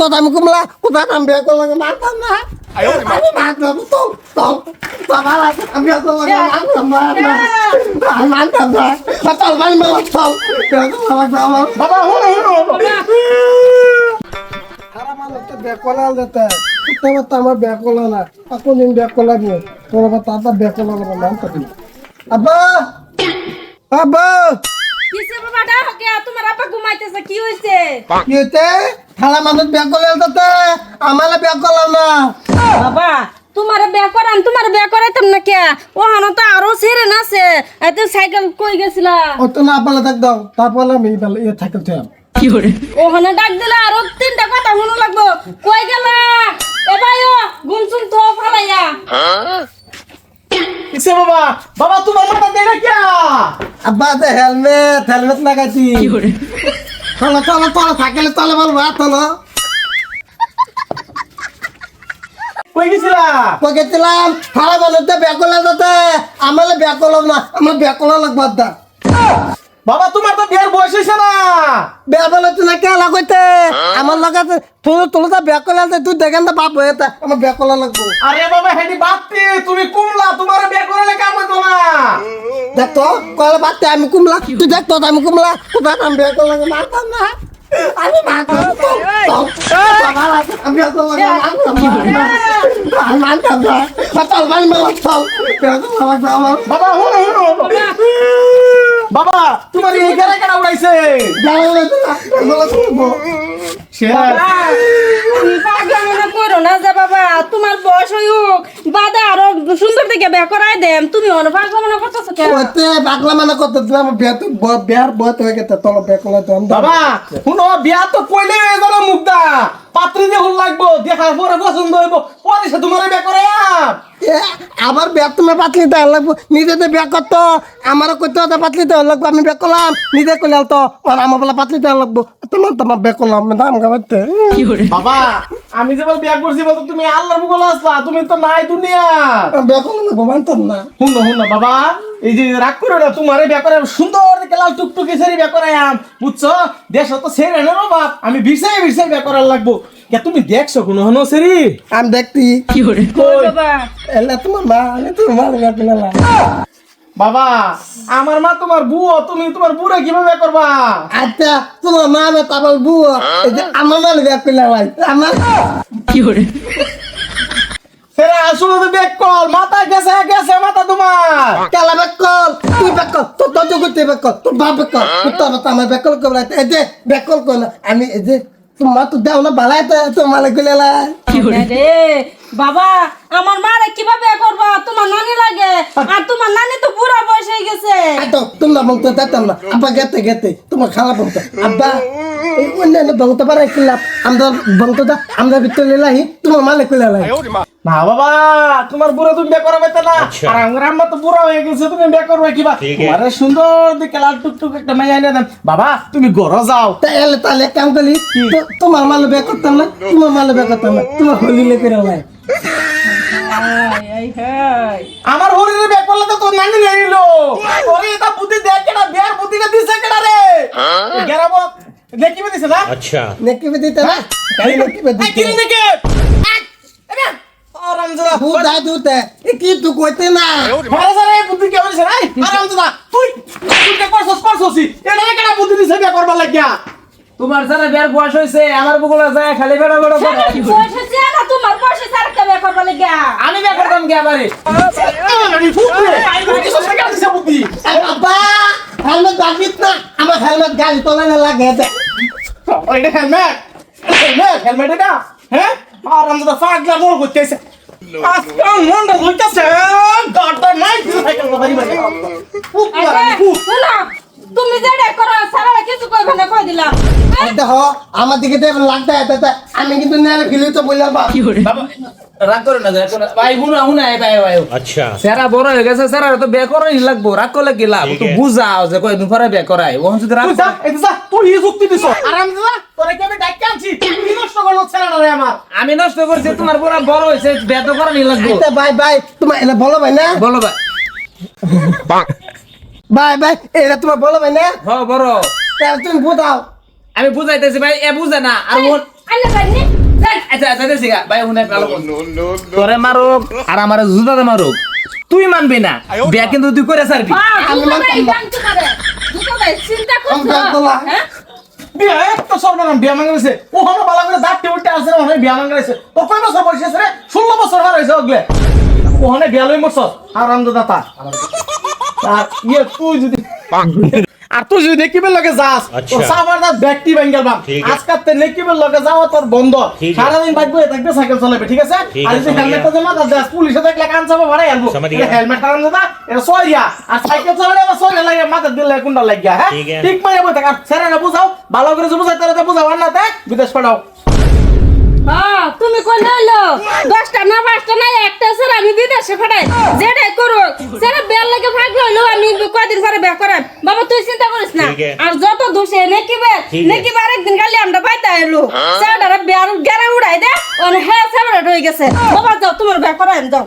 দেখতো আমি কুমলা কোথায় আমি বিয়ে করলাম মারতাম না আমি মারতাম তো তো বাবা আমি বিয়ে করলাম মারতাম না আমি মারতাম না চল বাড়ি মেলা চল বাবা হুনো হুনো সারা মানুষ তো বেকলা যেতে তোমার তো আমার বেকলা না এখন দিন বেকলা নিয়ে তোর আবার তাতা বেকলা না নাম কাটি আব্বা আব্বা কিসে বাবা ডাকো কে তোমার আপা ঘুমাইতেছে কি হইছে কি হইতে সারা মানুষ বেকলা যেতে আমার বেকলা না। বাবা তোমার বিয়া করান তোমার বিয়া করাইতাম না কে ওহানো তো আরও ছেড়ে নাছে এত সাইকেল কই গেছিলা। ও তো না পালে থাক দাও। তারপরে আমি বেলা ইয়ে থাকতে চাই ওখানে ডাক দিলে আরও তিনটা কথা শুনো লাগবো। কই গেলা এ ভাইও গুনসুন তো ফালাইয়া। কিসে বাবা বাবা তোমার মাথা না কিয়া? আব্বা তো হেলমেট হেলমেট লাগাইছি চলো চলো চলো থাকলে চলো বলব চলো কই গেছিলা? পকেছিলাম সারা মানুষ তো বেকলা আমার না আমার বেকলা লাগবো দা। বাবা তোমার তো বিয়ার বয়স হয়েছে না। বেয়া বলে তুই আমার লাগাতে তুই তুই তো বেকলা তুই দেখেন তো বাপ হয়ে আমার বেকলা লাগবো আরে বাবা হেডি তুমি কুমলা তোমার বিয়া করে কাম হইতো না দেখতো কয়লা বাচ্চা আমি কুমলা তুই দেখতো আমি কুমলা কোথায় আমি মারতাম না। আমি মারতাম। তো, তো, বাবা, মারতাম। না আমি মারতাম। না চল বাড়ি আমার বাবা হুনো হুনো বাবা তোমার এই কেরা কেরা উড়াইছে? সেরা তুমি পাগলা মনে করো না যে বাবা তোমার বয়স হইউক বাদা আরও সুন্দর দেখে বিয়ে করাই দেম তুমি অন পাগলা মনে করতেছো কে ওতে বাকলা মানে কত দিলাম তো বেয়ার বত হয়ে গেছে তল বেকলা তো বাবা শুনো বিয়া তো কইলে হয়ে গেল মুগ্ধা পাত্রী দেখুন লাগবো দেখার পরে পছন্দ হইব। পরে সে তোমার বিয়া করে। আবার ব্যাগ তোমার পাতলি দেওয়া লাগবো। নিজে তো ব্যাগ করতো আমারও করতে হতো পাতলি দেওয়া লাগবো আমি ব্যাগ করলাম। নিজে করলে তো আর আমার বেলা পাতলি দেওয়া লাগবো। তোমার তোমার ব্যাগ করলাম দাম গাবাইতে বাবা আমি যে বল করছি বলতো তুমি আল্লাহর মুগল আসলা তুমি তো নাই দুনিয়া। ব্যাগ করলাম লাগবো মানতাম না। শুনো শুনো বাবা এই যে রাগ করো না তোমারে বিয়া করে সুন্দর দেখে লাল টুকটুকি সেরি বিয়া করে আম। বুঝছ? দেশ তো সেরে না বাপ আমি বিরসাই বিরসাই বিয়া করার লাগবো। কে তুমি দেখছ কোনো হনো সেরি আমি দেখতি। কই? বাবা? এলে তোমার মা আমি তোমার মা বাবা আমার মা তোমার বুয়ো তুমি তোমার বুড়া কীভাবে করবা? আচ্ছা তোমার মা তারপর বুয়ো। এই যে আমার মানে করলাম আমার সেরা আসলে তো বেক কল। মাথা গেছে গেছে মাথা তোমার। কালা ব্যাগ কল? তুই ব্যাগ কল তোর দর্জ করতে ব্যাগ কল তোর বাপ ব্যাগ তোর বাবা আমার ব্যাগ কল এই যে ব্যাগ কল আমি এই যে তোমার তো দেও না বালাই তো তোমার গুলেলা রে। বাবা আমার মারে কীভাবে বিয়া করবা? তোমার নানি লাগে। আর তোমার নানি তো বুড়া বয়স হয়ে গেছে। তো তোমরা বলতে দিতাম না। আব্বা গেতে গেতে তোমার খালা বলতো আব্বা এই অন্যান্য বলতে পারে কিলাম আমরা বলতো দা আমরা ভিতরে লাহি তোমার মালে কুলে লাই। না বাবা তোমার বুড়া তুমি বিয়ে করাবে না। আর আমার আম্মা তো বুড়া হয়ে গেছে তুমি বিয়ে করবে কিবা তোমার সুন্দর দেখে লাল টুকটুক একটা মেয়ে এনে দেন। বাবা তুমি ঘরে যাও। তা এলে তাহলে এক কাম করি তো- তোমার মালে বে করতাম না তোমার মালে বে করতাম না তোমার হলিলে করে লাই। আমার হরিণের ব্যাগ পড়লে তো তোর নানি নিয়ে নিল। ওরে এটা বুদ্ধি দেখ কেডা? বিয়ার বুদ্ধিটা দিছে কেডা রে? হ্যাঁ? গেরাব নেকি মে দিছে না? আচ্ছা। নেকি মে দিতে না? হ্যাঁ? কারি নেকি মে দিতে। আই নেকি? আরে আরামজাদা। বুদ্ধা দুতে কি তু কইতে না? আরে সারা বুদ্ধি বুদ্ধি কেমন দিছে আরাম হ্যাঁ। আরামজাদা। তুই তুই কে কর সস করছস করছসি এটা কেডা বুদ্ধি দিছে বিয়া করবা লাগিয়া? তোমার সারা বিয়ার বয়স হইছে আমার বুগুলা যায় খালি বেড়া বেড়া করে হেলমেট না আমার হেলমেট গাড়ি তোলা না লাগে দে এটা হেলমেট? হেলমেট? হেলমেট এটা? হ্যাঁ? আরাম দাদা ফাগলা মোর করতেছে। আজকে মনটা ধুইতেছে গাড়টা নাই কিছু সাইকেল বাড়ি বাড়ি। খুব এই যে, শোনো, তুমি যেটা করো সারা কিছু কইবে না কই দিলাম এই, দেখো আমার দিকে লাগতে আমি কিন্তু নেলে ফিলি তো বললাম বাবা আচ্ছা। আমি নষ্ট করছি তোমার বড় নি লাগবো। ভাই ভাই তোমার বলো ভাই না? বলো ভাই। ভাই তোমার বলো ভাই না? বড় তুমি বুঝাও। আমি বুঝাইতেছি ভাই এ বুঝে না। আর তোরে মারুক আর আমার জুতাতে মারুক। তুই মানবি না। বিয়া কিন্তু তুই করে সারবি হ্যাঁ। হ্যাঁ? বিয়া একটা সর্বনাম বিয়া মাঙ্গা গেছে ও হনো বালা করে দাঁত উঠতে আসে ওখানে বিয়া মাঙ্গা গেছে ও কয় বছর বয়স রে ষোলো বছর হার হয়েছে ওগুলো। ওখানে বিয়া লই মরছ আরাম দাতা আর ইয়ে তুই যদি আর তুই যদি নেকিবের লগে যাস তো সাবার দা ব্যক্তি বেঙ্গল বাম। আজকাল তে নেকিবের লগে যাওয়া তোর বন্ধ। সারাদিন বাইক বয়ে থাকবে সাইকেল চালাবে ঠিক আছে? আর যদি হেলমেটটা জমা দাস দাস পুলিশে দেখলে কান চাপা ভাড়াই আনব হেলমেট কারণ দাদা এটা সরিয়া। আর সাইকেল চালালে আবার সরিয়া লাগে মাথা দিলে কোনটা লাগিয়া হ্যাঁ? ঠিক মাইরা বই থাক। আর স্যারেরা বুঝাও ভালো করে বুঝাই তারা বুঝাও। আর না তাই বিদেশ পাঠাও। তুমি কোন হইল দশটা না পাঁচটা না একটা স্যার আমি বিদেশে ফাটাই যেটাই করো স্যার বেল লাগে ভাগ হইল আমি কয়দিন পরে বের করাম বাবা তুই চিন্তা করিস না। আর যত দোষে নাকি বে নাকি বার একদিন খালি আমরা পাইতা আইলো। স্যার বের গেড়ে উড়াই দে হ্যাঁ স্যার হয়ে গেছে। বাবা যাও তোমার বের করাই যাও।